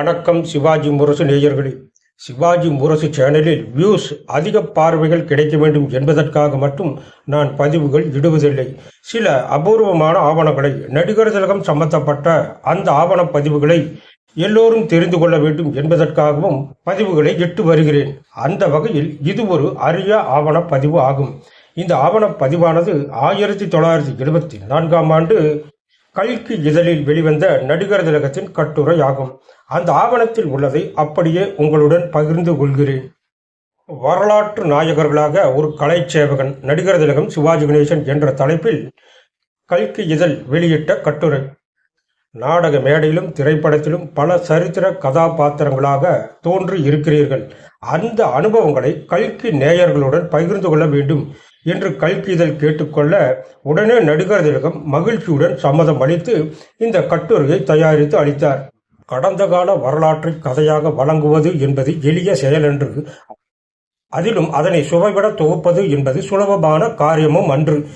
வணக்கம் சிவாஜி முரசு நேயர்களே. சிவாஜி முரசு சேனலில் வியூஸ் அதிக பார்வைகள் கிடைக்க வேண்டும் என்பதற்காக மட்டும் நான் பதிவுகள் இடுவதில்லை. சில அபூர்வமான ஆவணங்களை நடிகர் திலகம் சம்பந்தப்பட்ட அந்த ஆவண பதிவுகளை எல்லோரும் தெரிந்து கொள்ள வேண்டும் என்பதற்காகவும் பதிவுகளை இட்டு வருகிறேன். அந்த வகையில் இது ஒரு அரிய ஆவண பதிவு ஆகும். இந்த ஆவண பதிவானது ஆயிரத்தி தொள்ளாயிரத்தி எழுபத்தி நான்காம் ஆண்டு கல்கி இதழில் வெளிவந்த நடிகர் திலகத்தின் கட்டுரை ஆகும் அந்த ஆவணத்தில் உள்ளதை அப்படியே உங்களுடன் பகிர்ந்து கொள்கிறேன். வரலாற்று நாயகர்களாக ஒரு கலை சேவகன் நடிகர் திலகம் சிவாஜி கணேசன் என்ற தலைப்பில் கல்கி இதழ் வெளியிட்ட கட்டுரை. நாடக மேடையிலும் திரைப்படத்திலும் பல சரித்திர கதாபாத்திரங்களாக தோன்றி இருக்கிறீர்கள். அந்த அனுபவங்களை கல்கி நேயர்களுடன் பகிர்ந்து கொள்ள வேண்டும். என்று கல்கி இதழ் கேட்டுக்கொள்ள உடனே நடிகர் திலகம் மகிழ்ச்சியுடன் சம்மதம் அளித்து இந்த கட்டுரையை தயாரித்து அளித்தார். கடந்த கால வரலாற்றை கதையாக வழங்குவது என்பது எளிய செயலன்று. அதிலும் அதனை சுவைவிட தொகுப்பது என்பது சுலபமான காரியமும் அன்று.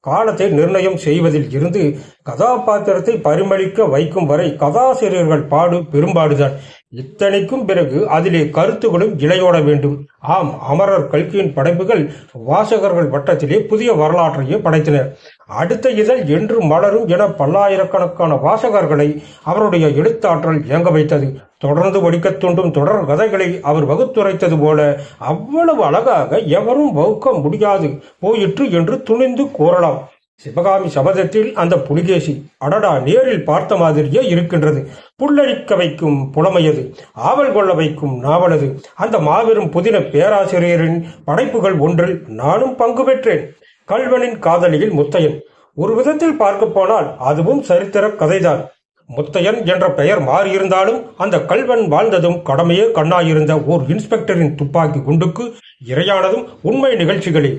காலத்தை நிர்ணயம் செய்வதில் இருந்து கதாபாத்திரத்தை பரிமளிக்க வைக்கும் வரை கதாசிரியர்கள் பாடு பெரும்பாடுதான். இத்தனைக்கும் பிறகு அதிலே கருத்துகளும் இளையோட வேண்டும். ஆம் அமரர் கல்கியின் படைப்புகள் வாசகர்கள் வட்டத்திலே புதிய வரலாற்றையே படைத்தனர். அடுத்த இதழ் என்று மலரும் என பல்லாயிரக்கணக்கான வாசகர்களை அவருடைய எழுத்தாற்றல் இயங்க வைத்தது. தொடர்ந்து ஒடிக்கத் தூண்டும் தொடர் கதைகளை அவர் வகுத்துரைத்தது போல அவ்வளவு அழகாக எவரும் வகுக்க முடியாது. போயிற்று என்று துணிந்து கூறலாம். சிவகாமி சபதத்தில் அந்த புலிகேசி அடடா நேரில் பார்த்த மாதிரியே இருக்கின்றது. புல்லரிக்க வைக்கும் புலமையது ஆவல் கொள்ள வைக்கும் நாவலது அந்த மாபெரும் புதின பேராசிரியரின் படைப்புகள் ஒன்றில் நானும் பங்கு பெற்றேன். கல்வனின் காதலியில் முத்தையன். ஒரு விதத்தில் பார்க்க போனால் அதுவும் சரித்திர கதைதான். முத்தையன் என்ற பெயர் மாறியிருந்தாலும் அந்த கல்வன் வாழ்ந்ததும் கடமையே கண்ணாயிருந்த ஓர் இன்ஸ்பெக்டரின் துப்பாக்கி குண்டுக்கு இரையானதும் உண்மை நிகழ்ச்சிகளே.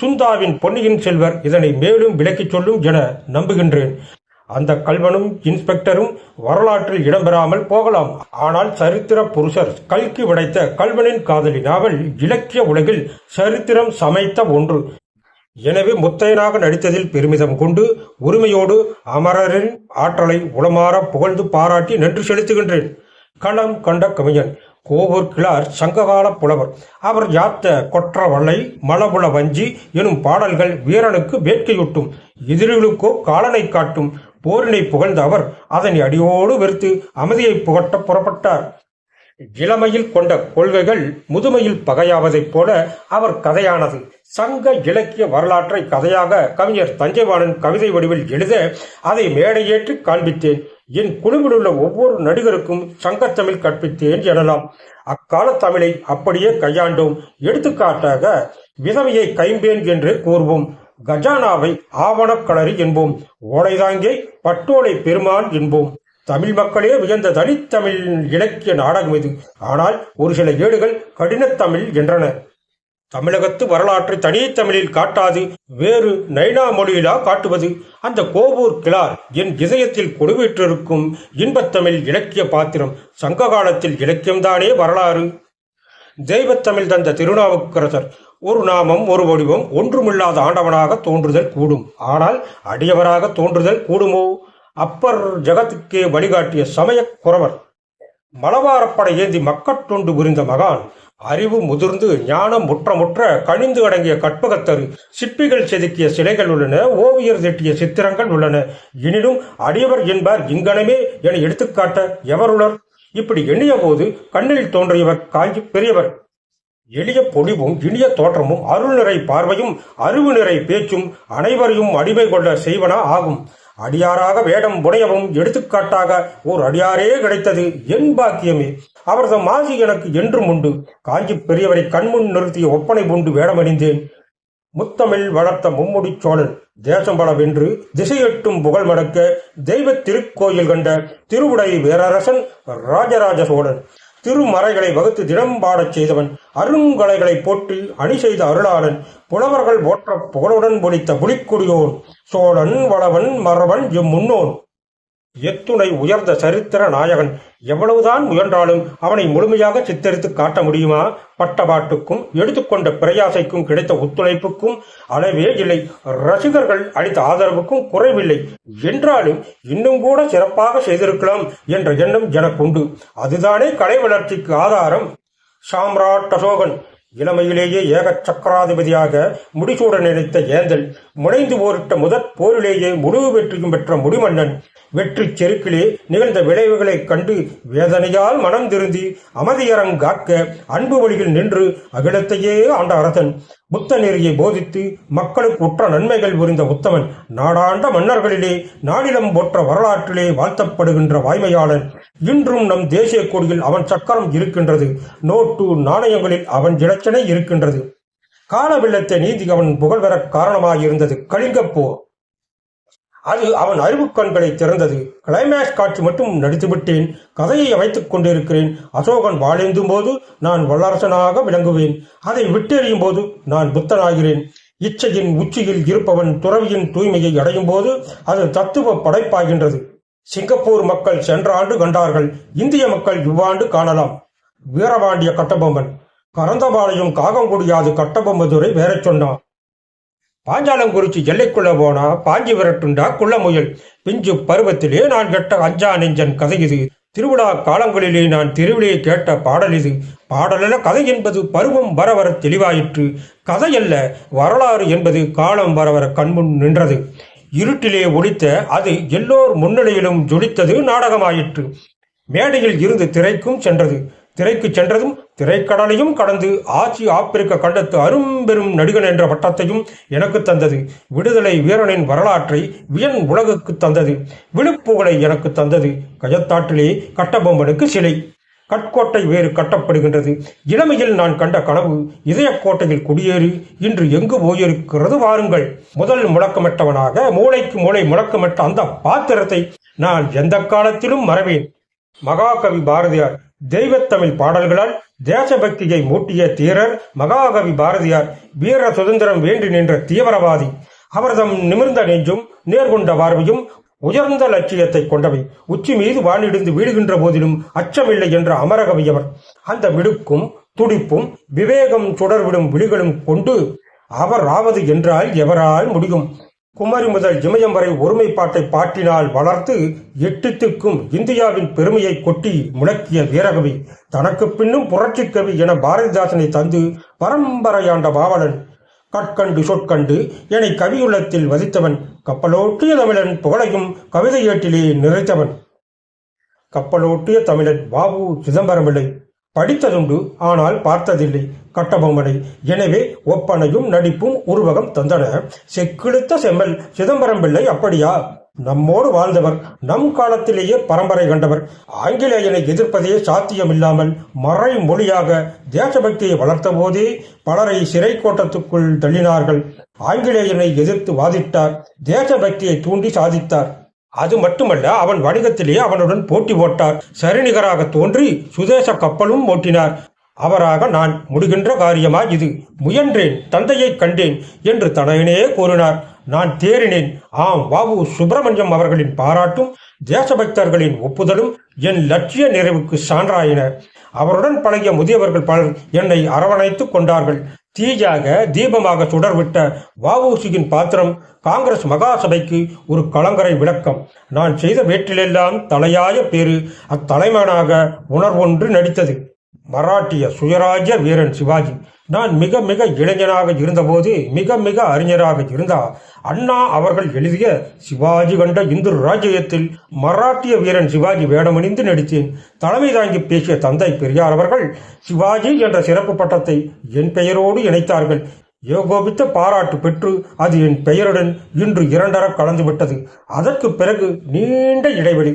சுந்தாவின் பொன்னியின் செல்வர் இதனை மேலும் விளக்கிச் சொல்லும் என நம்புகின்றேன். அந்த கல்வனும் இன்ஸ்பெக்டரும் வரலாற்றில் இடம்பெறாமல் போகலாம். ஆனால் சரித்திர புருஷர் கல்கி உடைத்த கல்வனின் காதலி நாவல் இலக்கிய உலகில் சரித்திரம் சமைத்த ஒன்று. எனவே முத்தையனாக நடித்ததில் பெருமிதம் கொண்டு உரிமையோடு அமரரின் ஆற்றலை உளமாற புகழ்ந்து பாராட்டி நன்றி செலுத்துகின்றேன். களம் கண்ட கவிஞன் கோவூர் கிளார் சங்ககால புலவர். அவர் யாத்த கொற்றவளை மலபுல வஞ்சி எனும் பாடல்கள் வீரனுக்கு வேட்கையூட்டும். எதிரிகளுக்கோ காலனை காட்டும். போரினை புகழ்ந்த அவர் அதனை அடியோடு வெறுத்து அமைதியை புகட்ட புறப்பட்டார். இளமையில் கொண்ட கொள்கைகள் முதுமையில் பகையாவதைப் போல அவர் கதையானது. சங்க இலக்கிய வரலாற்றை கதையாக கவிஞர் தஞ்சைவாணன் கவிதை வடிவில் எழுத அதை மேடையேற்றி காண்பித்தேன். என் குழுவில் உள்ள ஒவ்வொரு நடிகருக்கும் சங்கத்தமிழ் கற்பித்தேன் எனலாம். அக்கால தமிழை அப்படியே கையாண்டோம். எடுத்துக்காட்டாக விதவையை கைம்பேன் என்று கூறுவோம். கஜானாவை ஆவணக்களறி என்போம். ஓலைதாங்கே பட்டோலை பெருமான் என்போம். தமிழ் மக்களே உயர்ந்த தனித்தமிழ் இலக்கிய நாடகம் இது. ஆனால் ஒரு சில ஏடுகள் கடினத்தமிழ் என்றன. தமிழகத்து வரலாற்றை தனித்தமிழில் காட்டாது வேறு நைனா மொழியிலா காட்டுவது அந்த கோபூர் கிளார் என் இதயத்தில் கொடுவிற்றிருக்கும் இன்பத்தமிழ் இலக்கிய பாத்திரம் சங்க காலத்தில் இலக்கியம்தானே வரலாறு. தெய்வத்தமிழ் தந்த திருநாவுக்கரசர் ஒரு நாமம் ஒரு வடிவம் ஒன்றுமில்லாத ஆண்டவனாக தோன்றுதல் கூடும். ஆனால் அடியவராக தோன்றுதல் கூடுமோ? அப்பர் ஜகத்துக்கே வழிகாட்டிய சமயக் குறவர். மலவாரப்படை ஏந்தி மக்கட்தொண்டு புரிந்த மகான். அறிவு முதிர்ந்து ஞானம் முற்ற முற்ற கனிந்து அடங்கிய கற்பகத்தரு சிற்பிகள் செதுக்கிய சிலைகள் உள்ளன ஓவியர் திட்டிய சித்திரங்கள் உள்ளன. எனினும் அடியவர் என்பார் இங்கனமே என எடுத்துக்காட்ட எவருளர்? இப்படி எண்ணிய போது கண்ணில் தோன்றியவர் காஞ்சி பெரியவர். எளிய பொழிவும் இனிய தோற்றமும் அருள் நிறை பார்வையும் அறிவு நிறை பேச்சும் அனைவரையும் அடிமை கொள்ள செய்வன ஆகும். அடியாராக வேடம் புனையவும் எடுத்துக்காட்டாக ஓர் அடியாரே கிடைத்தது என் பாக்கியமே. அவரது மாசி எனக்கு என்றும் உண்டு. காஞ்சி பெரியவரை கண்முன் நிறுத்திய ஒப்பனை பூண்டு வேடமணிந்தேன். முத்தமிழ் வளர்த்த மும்முடி சோழன் தேசம் பல வென்று திசையெட்டும் புகழ் மடக்க தெய்வ திருக்கோயில் கண்ட திருவுடை வேரரசன் ராஜராஜ சோழன். திருமறைகளை வகுத்து தினம் பாடச் செய்தவன் அருங்கலைகளை போட்டு அணி செய்த அருளாளன் புலவர்கள் போற்ற புகழுடன் பொடித்த புலிக்குடியோன். சோழன் வளவன் மறவன் எம் முன்னோன். எத்துணை உயர்ந்த சரித்திர நாயகன். எவ்வளவுதான் முயன்றாலும் அவனை முழுமையாக சித்தரித்து காட்ட முடியுமா? பட்டபாட்டுக்கும் எடுத்துக்கொண்ட பிரயாசைக்கும் கிடைத்த ஒத்துழைப்புக்கும் அளவே இல்லை. ரசிகர்கள் அளித்த ஆதரவுக்கும் குறைவில்லை. என்றாலும் இன்னும் கூட சிறப்பாக செய்திருக்கலாம் என்ற எண்ணம் எனக்குண்டு. அதுதானே கலை வளர்ச்சிக்கு ஆதாரம்? சாம்ராட் அசோகன் இளமையிலேயே ஏக சக்கராதிபதியாக முடிசூட நினைத்த ஏந்தல் முனைந்து போரிட்ட முதற் போரிலேயே முழு வெற்றியும் பெற்ற முடிமன்னன் வெற்றி செருக்கிலே நிகழ்ந்த விளைவுகளைக் கண்டு வேதனையால் மனம் திருந்தி அமதியரங்காக்க அன்பு வழியில் நின்று அகிலத்தையே ஆண்ட அரசன். புத்த நெறியை போதித்து மக்களுக்கு உற்ற நன்மைகள் புரிந்த உத்தமன் நாடாண்ட மன்னர்களிலே நாடிலம் போற்ற வரலாற்றிலே வாழ்த்தப்படுகின்ற வாய்மையாளன். இன்றும் நம் தேசிய கொடியில் அவன் சக்கரம் இருக்கின்றது. நோட்டு நாணயங்களில் அவன் இலச்சனை இருக்கின்றது. கால வெள்ளத்தை நீதி அவன் புகழ்வர காரணமாயிருந்தது. இருந்தது போர் அது அவன் அறிவு கண்களை திறந்தது. கிளைமேக்ஸ் காட்சி மட்டும் நடித்துவிட்டேன். கதையை அமைத்துக் கொண்டிருக்கிறேன். அசோகன் வாழேந்தும் போது நான் வல்லரசனாக விளங்குவேன். அதை விட்டெறியும் போது நான் புத்தனாகிறேன். இச்சையின் உச்சியில் இருப்பவன் துறவியின் தூய்மையை அடையும் போது அது தத்துவ படைப்பாகின்றது. சிங்கப்பூர் மக்கள் சென்ற ஆண்டு கண்டார்கள். இந்திய மக்கள் இவ்வாண்டு காணலாம். வீரபாண்டிய கட்டபொம்மன். கரந்தபாளையம் காகங்குடியாது கட்டபொம்மதுரை வேற சொன்னான் பாஞ்சாலங்குறிச்சி எல்லைக்குள்ள போனா பாஞ்சி விரட்டுண்டா குள்ள முயல். பிஞ்சு பருவத்திலே நான் கெட்ட அஞ்சா நெஞ்சன் கதை இது. திருவிழா காலங்களிலே நான் திருவிழையை கேட்ட பாடல் இது. பாடலல்ல கதை என்பது பருவம் வர வர தெளிவாயிற்று. கதையல்ல வரலாறு என்பது காலம் வர வர கண்முன் நின்றது. இருட்டிலே ஒழித்த அது எல்லோர் முன்னிலையிலும் ஜொலித்தது நாடகமாயிற்று. மேடையில் இருந்து திரைக்கும் சென்றது. திரைக்கு சென்றதும் திரைக்கடலையும் கடந்து ஆட்சி ஆப்பிரிக்க கண்டத்து அரும்பெரும் நடிகன் என்ற பட்டத்தையும் எனக்கு தந்தது. விடுதலை வீரனின் வரலாற்றை வியன் உலகுக்கு தந்தது. விழுப்புகளை எனக்கு தந்தது. கஜத்தாற்றிலே கட்டபொம்மனுக்கு சிலை. கட்கோட்டை வேறு கட்டப்படுகின்றது. இளமையில் நான் கண்ட கனவு இதயக்கோட்டையில் குடியேறி இன்று எங்கு போயிருக்கிறது வாருங்கள். முதல் முழக்கமிட்டவனாக மூளைக்கு மூளை முழக்கமிட்ட அந்த பாத்திரத்தை நான் எந்த காலத்திலும் மறவேன். மகாகவி பாரதியார் தெய்வத்தமிழ் பாடல்களால் தேசபக்தியை மூட்டிய தீரர் மகாகவி பாரதியார் வீர சுதந்திரம் வேண்டி நின்ற தீவிரவாதி. அவர்தம் நிமிர்ந்த நெஞ்சும் நேர்கொண்ட பார்வையும் உயர்ந்த லட்சியத்தை கொண்டவை. உச்சி மீது வானிடிந்து வீடுகின்ற போதிலும் அச்சமில்லை என்ற அமரகவியவர் அந்த விடுக்கும் துடிப்பும் விவேகம் சுடர்விடும் விழிகளும் கொண்டு அவர் ஆவது என்றால் எவரால் முடியும்? குமரி முதல் இமயம் வரை ஒருமைப்பாட்டை பாட்டினால் வளர்த்து எட்டுத்துக்கும் இந்தியாவின் பெருமையை கொட்டி முழக்கிய வீரகவி தனக்கு பின்னும் புரட்சிக்கவி என பாரதிதாசனை தந்து பரம்பரையாண்ட பாவலன். கற்கண்டு சொற்கண்டு என்னை கவியுள்ளத்தில் வதித்தவன். கப்பலோட்டிய தமிழன் புகழையும் கவிதை ஏட்டிலே நிறைத்தவன். கப்பலோட்டிய தமிழன் வாவு சிதம்பரமில்லை. படித்ததுண்டு ஆனால் பார்த்ததில்லை. கட்டபொம்மனை. எனவே ஒப்பனையும் நடிப்பும் உருவகம் தந்தன. செக்கிழுத்த செம்மல். சிதம்பரம் பிள்ளை அப்படியா? நம்மோடு வாழ்ந்தவர் நம் காலத்திலேயே பரம்பரை கண்டவர். ஆங்கிலேயனை எதிர்ப்பதே சாத்தியமில்லாமல் மறை மொழியாக தேசபக்தியை வளர்த்த போதே பலரை சிறை கோட்டத்துக்குள் தள்ளினார்கள். ஆங்கிலேயனை எதிர்த்து வாதிட்டார். தேசபக்தியை தூண்டி சாதித்தார். அது மட்டுமல்ல அவன் வணிகத்திலேயே அவனுடன் போட்டி போட்டார். சரிநிகராக தோன்றி சுதேச கப்பலும் ஓட்டினார். அவராக நான் முடிகின்ற காரியமா இது. முயன்றேன் தந்தையை கண்டேன் என்று தனையனே கூறினார். நான் தேறினேன். ஆம் வாவு சுப்பிரமணியம் அவர்களின் பாராட்டும் தேசபக்தர்களின் ஒப்புதலும் என் லட்சிய நிறைவுக்கு சான்றாயின. அவருடன் பழகிய முதியவர்கள் பலர் என்னை அரவணைத்துக் கொண்டார்கள். தீஜாக தீபமாக சுடர்விட்ட வஉசியின் பாத்திரம் காங்கிரஸ் மகாசபைக்கு ஒரு கலங்கரை விளக்கம். நான் செய்த வேற்றிலெல்லாம் தலையாய பேரு அத்தலைமனாக உணர்வொன்று நடித்தது. மராட்டிய சுயராஜ்ய வீரன் சிவாஜி. நான் மிக மிக இளைஞனாக இருந்தபோது மிக மிக அறிஞராக இருந்தார் அண்ணா அவர்கள் எழுதிய சிவாஜி கண்ட இந்து ராஜ்யத்தில் மராட்டிய வீரன் சிவாஜி வேடமணிந்து நடித்தேன். தலைமை தாங்கி பேசிய தந்தை பெரியார் அவர்கள் சிவாஜி என்ற சிறப்பு பட்டத்தை என் பெயரோடு இணைத்தார்கள். ஏகோபித்த பாராட்டு பெற்று அது என் பெயருடன் இன்று இரண்டர கலந்துவிட்டது அதற்கு பிறகு நீண்ட இடைவெளி.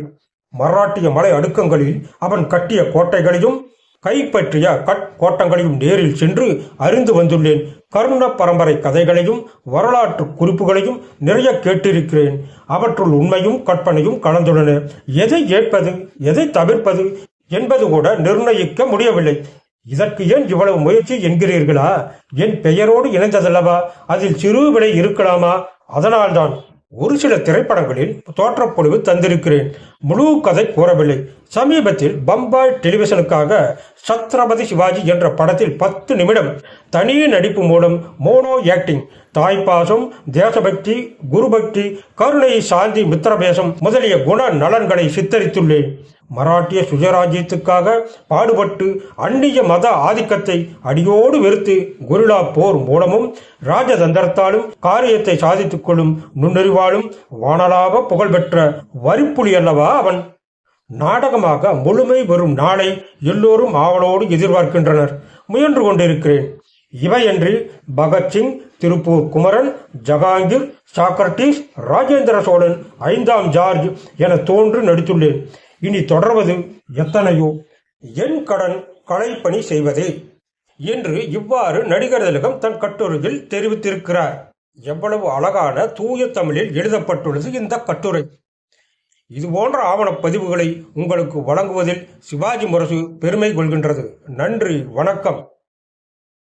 மராட்டிய மலை அடுக்கங்களில் அவன் கட்டிய கோட்டைகளையும் கைப்பற்றிய கட்கோட்டங்களையும் நேரில் சென்று அறிந்து வந்துள்ளேன். கருண பரம்பரை கதைகளையும் வரலாற்று குறிப்புகளையும் நிறைய கேட்டிருக்கிறேன். அவற்றுள் உண்மையும் கற்பனையும் கலந்துள்ளன. எதை ஏற்பது எதை தவிர்ப்பது என்பது கூட நிர்ணயிக்க முடியவில்லை. இதற்கு ஏன் இவ்வளவு முயற்சி என்கிறீர்களா? என் பெயரோடு இணைந்ததல்லவா? அதில் சிறு விலை இருக்கலாமா? அதனால்தான். ஒரு சில திரைப்படங்களில் தோற்றப்பொழிவு தந்திருக்கிறேன். முழு கதை கூறவில்லை. சமீபத்தில் பம்பாய் டெலிவிஷனுக்காக சத்ரபதி சிவாஜி என்ற படத்தில் பத்து நிமிடம் தனி நடிப்பு மூலம் மோனோ ஆக்டிங் தாய்ப்பாசம் தேசபக்தி குருபக்தி கருணை சாந்தி மித்திரபேசம் முதலிய குண நலன்களை சித்தரித்துள்ளேன். மராட்டிய சுயராஜ்யத்துக்காக பாடுபட்டு அந்நிய மத ஆதிக்கத்தை அடியோடு வெறுத்து குருலா போர் மூலமும் ராஜதந்திரத்தாலும் காரியத்தை சாதித்துக் கொள்ளும் நுண்ணறிவாலும் வானலாக புகழ்பெற்ற வரிப்புலி அல்லவா அவன்? நாடகமாக முழுமை வரும் நாளை எல்லோரும் ஆவலோடு எதிர்பார்க்கின்றனர். முயன்று கொண்டிருக்கிறேன். இவையன்றி பகத்சிங் திருப்பூர் குமரன் ஜகாங்கீர் சாக்ரட்டிஸ் ராஜேந்திர சோழன் ஐந்தாம் ஜார்ஜ் என தோன்று நடித்துள்ளேன். இனி தொடர்வது எத்தனையோ? என் கடன் கலைப்பணி செய்வதே. என்று இவ்வாறு நடிகர் திலகம் தன் கட்டுரையில் தெரிவித்திருக்கிறார். எவ்வளவு அழகான தூய தமிழில் எழுதப்பட்டுள்ளது இந்த கட்டுரை. இது போன்ற ஆவணப்பதிவுகளை உங்களுக்கு வழங்குவதில் சிவாஜி முரசு பெருமை கொள்கின்றது. நன்றி வணக்கம்.